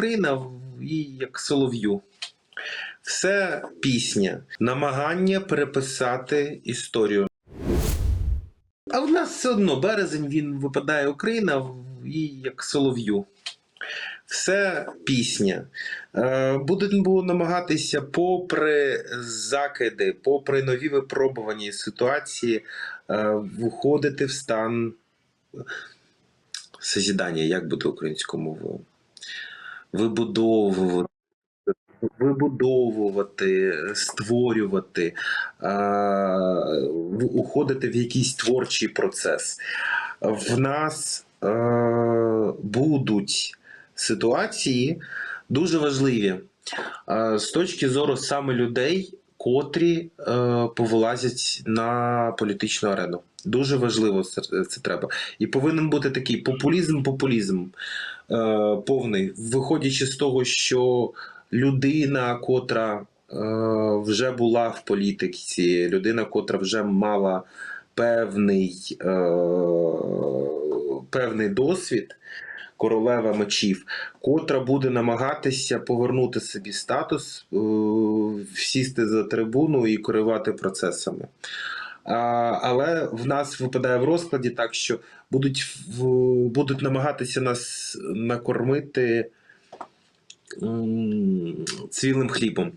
Україна їй як солов'ю. Все пісня, намагання переписати історію. А в нас все одно березень він випадає Україна їй як солов'ю. Все пісня. Е, Будемо намагатися, попри закиди, попри нові випробувані ситуації, е, виходити в стан созідання, як буде українською мовою? Вибудовувати. Вибудовувати, створювати, уходити в якийсь творчий процес. В нас будуть ситуації дуже важливі з точки зору саме людей, котрі е, повилазять на політичну арену. Дуже важливо це, треба. І повинен бути такий популізм, популізм е, повний, виходячи з того, що людина, котра е, вже була в політиці, людина, котра вже мала певний, е, певний досвід. Королева мечів, котра буде намагатися повернути собі статус, е, сісти за трибуну і керувати процесами. Але в нас випадає в розкладі так, що будуть, будуть намагатися нас накормити цвілим хлібом.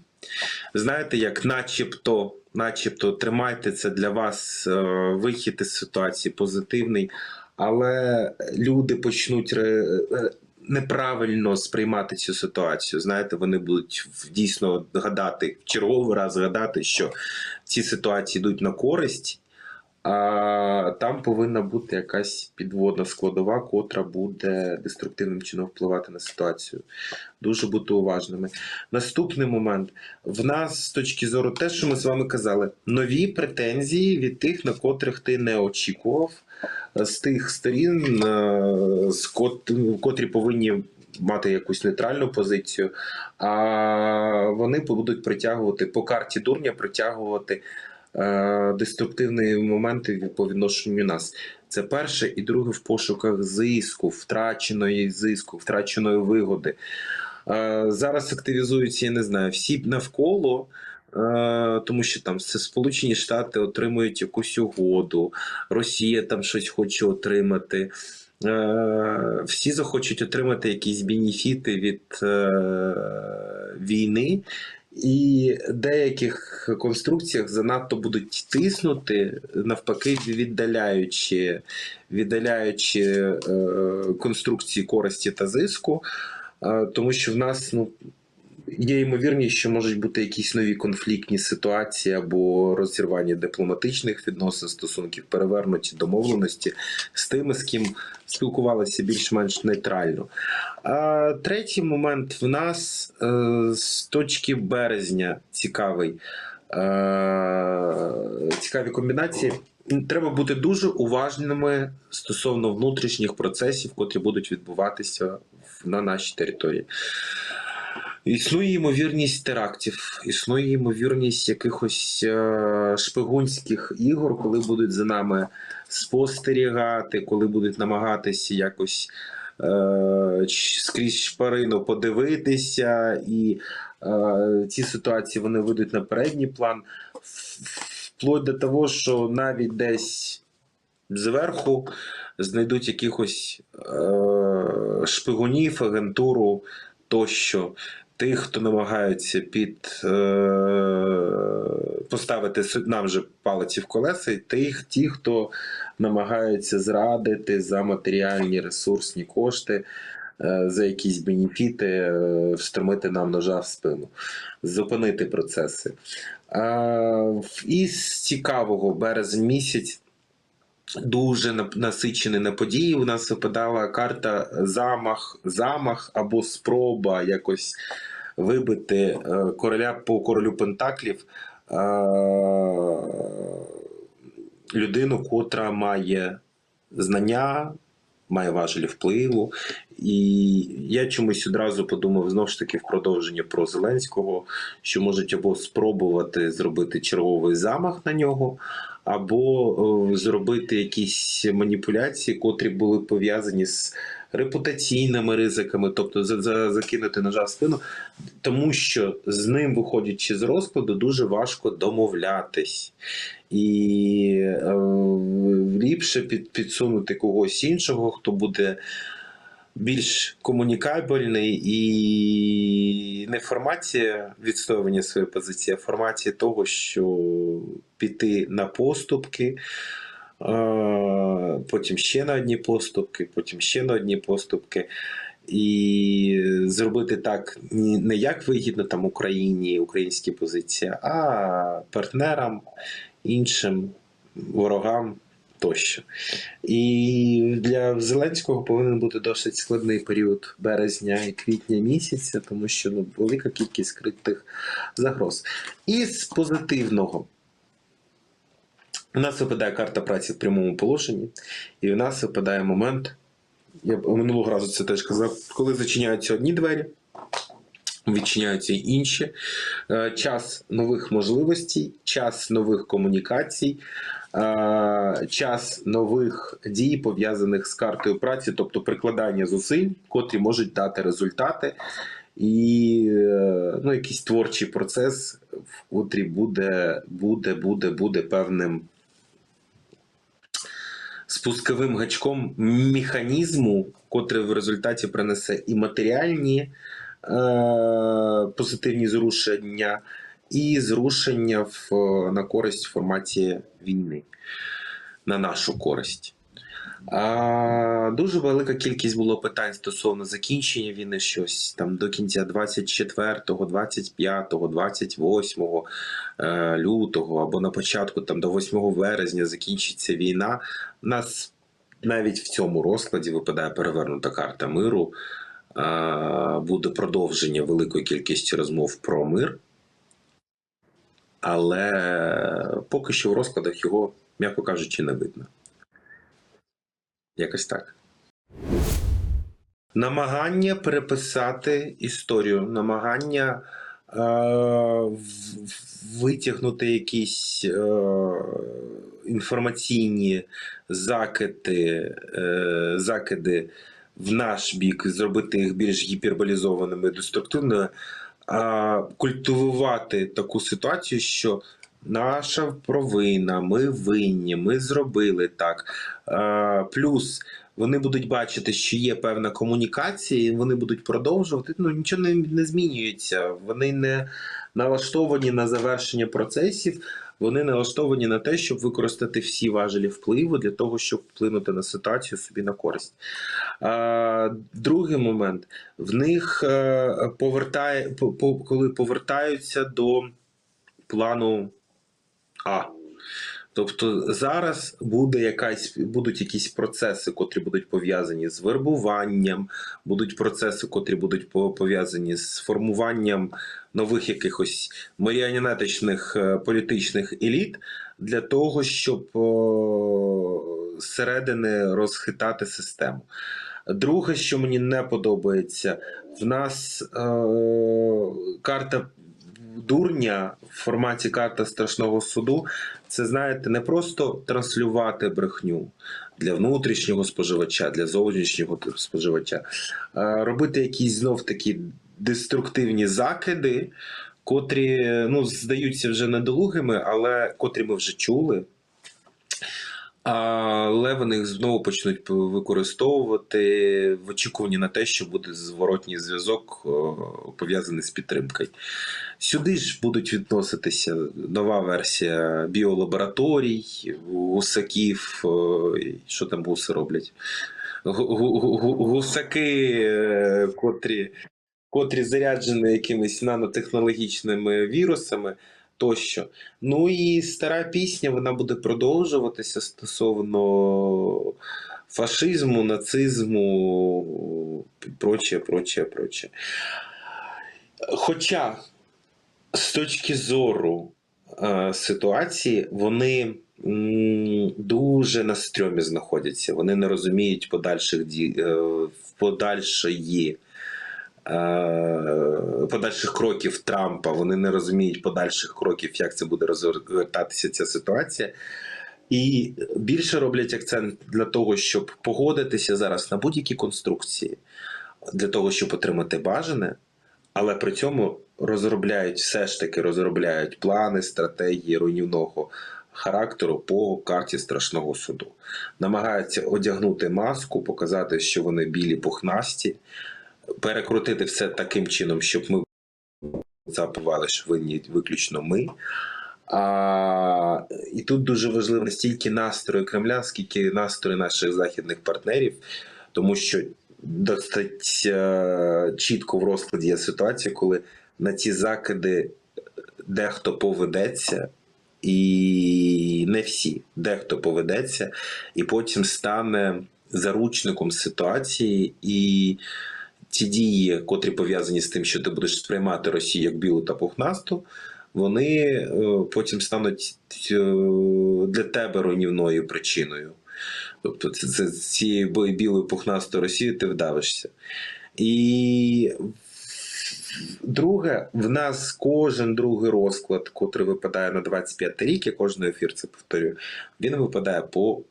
Знаєте, як начебто, начебто тримайте це для вас е, вихід із ситуації позитивний, але люди почнуть е, неправильно сприймати цю ситуацію. Знаєте, вони будуть дійсно гадати, черговий раз гадати, що ці ситуації йдуть на користь. Там повинна бути якась підводна складова, котра буде деструктивним чином впливати на ситуацію. Дуже бути уважними. Наступний момент. В нас з точки зору те, що ми з вами казали, нові претензії від тих, на котрих ти не очікував, з тих сторін, е, з кот- котрі повинні мати якусь нейтральну позицію, а вони будуть притягувати по карті дурня, притягувати е, деструктивні моменти по відношенню нас. Це перше і друге в пошуках зиску, втраченої зиску, втраченої вигоди. Е, Зараз активізуються, я не знаю, всі навколо. е, Тому що там це Сполучені Штати отримують якусь угоду, Росія там щось хоче отримати. Е, Всі захочуть отримати якісь бенефіти від е, війни, і деяких конструкціях занадто будуть тиснути, навпаки, віддаляючи, віддаляючи е, конструкції користі та зиску, е, тому що в нас ну, є ймовірність, що можуть бути якісь нові конфліктні ситуації або розірвання дипломатичних відносин, стосунків, перевернуті домовленості з тими, з ким спілкувалися більш-менш нейтрально. А третій момент в нас е, з точки березня цікавий. Е, цікаві комбінації. Треба бути дуже уважними стосовно внутрішніх процесів, котрі будуть відбуватися на нашій території. Існує ймовірність терактів, існує ймовірність якихось е, шпигунських ігор, коли будуть за нами спостерігати, коли будуть намагатися якось е, скрізь шпарину подивитися, і е, ці ситуації вони вийдуть на передній план, вплоть до того, що навіть десь зверху знайдуть якихось е, шпигунів, агентуру тощо. Тих, хто намагається під е, поставити нам же палиці в колеса, і тих, ті, хто намагаються зрадити за матеріальні ресурсні кошти, е, за якісь бенефіти, е, встромити нам ножа в спину, зупинити процеси. А, із цікавого березень місяць. Дуже насичений на події. У нас випадала карта замах, замах або спроба якось вибити е, короля по королю Пентаклів. е, Людину, котра має знання, має важелі впливу. І я чомусь одразу подумав знову ж таки в продовження про Зеленського, що можуть або спробувати зробити черговий замах на нього, або е, зробити якісь маніпуляції, котрі були пов'язані з репутаційними ризиками, тобто за, за, закинути ножа в спину, тому що з ним, виходячи з розкладу, дуже важко домовлятись. І е, ліпше під, підсунути когось іншого, хто буде більш комунікабельний і не в форматі відстоювання своєї позиції, а в форматі того, що піти на поступки, потім ще на одні поступки, потім ще на одні поступки. І зробити так не як вигідно там Україні, українській позиції, а партнерам, іншим ворогам тощо. І для Зеленського повинен бути досить складний період березня і квітня місяця, тому що ну, велика кількість скритих загроз. І з позитивного. У нас випадає карта праці в прямому положенні, і у нас випадає момент. Я минулого разу це теж казав, коли зачиняються одні двері, відчиняються інші. Е, Час нових можливостей, час нових комунікацій, е, час нових дій, пов'язаних з картою праці, тобто прикладання зусиль, котрі можуть дати результати. І е, ну, якийсь творчий процес, в котрий буде, буде, буде, буде певним спусковим гачком механізму, котрий в результаті принесе і матеріальні е, позитивні зрушення, і зрушення в, на користь в форматі війни, на нашу користь. Дуже велика кількість було питань стосовно закінчення війни, щось там до кінця 24, 25, 28 е, лютого або на початку там до 8 вересня закінчиться війна. У нас навіть в цьому розкладі випадає перевернута карта миру. Е, буде продовження великої кількості розмов про мир. Але поки що в розкладах його, м'яко кажучи, не видно. Якось так. Намагання переписати історію, намагання е, витягнути якісь е, інформаційні закиди, е, закиди в наш бік, зробити їх більш гіперболізованими і деструктивними, а культивувати таку ситуацію, що наша провина, ми винні, ми зробили так. Плюс вони будуть бачити, що є певна комунікація, і вони будуть продовжувати. Ну нічого не, не змінюється. Вони не налаштовані на завершення процесів. Вони налаштовані на те, щоб використати всі важелі впливу для того, щоб вплинути на ситуацію собі на користь. А, другий момент в них е, повертає, по- по- коли повертаються до плану А. Тобто зараз буде якась, будуть якісь процеси, котрі будуть пов'язані з вербуванням, будуть процеси, котрі будуть пов'язані з формуванням нових якихось маріонетичних е, політичних еліт для того, щоб зсередини розхитати систему. Друге, що мені не подобається, в нас е, карта дурня в форматі карта страшного суду. Це знаєте, не просто транслювати брехню для внутрішнього споживача, для зовнішнього споживача, а робити якісь знов такі деструктивні закиди, котрі ну, здаються вже недолугими, але котрі ми вже чули. Але вони знову почнуть використовувати в очікуванні на те, що буде зворотній зв'язок пов'язаний з підтримкою. Сюди ж будуть відноситися нова версія біолабораторій, гусаків, що там гуси роблять? Гу- гу- гу- Гусаки, е, котрі, котрі заряджені якимись нанотехнологічними вірусами тощо. Ну і стара пісня вона буде продовжуватися стосовно фашизму, нацизму, прочее, прочее, прочее. Хоча з точки зору е, ситуації вони дуже на стрьомі знаходяться. Вони не розуміють подальших е, подальшої. Е, Подальших кроків Трампа, вони не розуміють подальших кроків, як це буде розвертатися ця ситуація. І більше роблять акцент для того, щоб погодитися зараз на будь-які конструкції, для того, щоб отримати бажане, але при цьому розробляють все ж таки розробляють плани, стратегії руйнівного характеру по карті страшного суду. Намагаються одягнути маску, показати, що вони білі пухнасті, перекрутити все таким чином, щоб ми запивали, що винні виключно ми. А, і тут дуже важливо не стільки настрої Кремля, скільки настрої наших західних партнерів, тому що досить е, чітко в розкладі є ситуація, коли на ці закиди дехто поведеться, і не всі, дехто поведеться, і потім стане заручником ситуації і. Ті дії, котрі пов'язані з тим, що ти будеш сприймати Росію як білу та пухнасту, вони е, потім стануть е, для тебе руйнівною причиною. Тобто, з цією білою пухнастою Росією ти вдавишся. І друге, в нас кожен другий розклад, котрий випадає на 25 рік, я кожний ефір це повторюю, він випадає по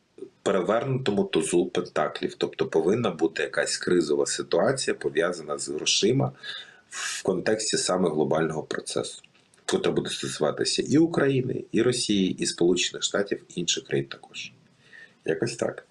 перевернутому тузу пентаклів. Тобто повинна бути якась кризова ситуація, пов'язана з грошима в контексті саме глобального процесу, котра буде стосуватися і України, і Росії, і Сполучених Штатів, і інших країн також. Якось так.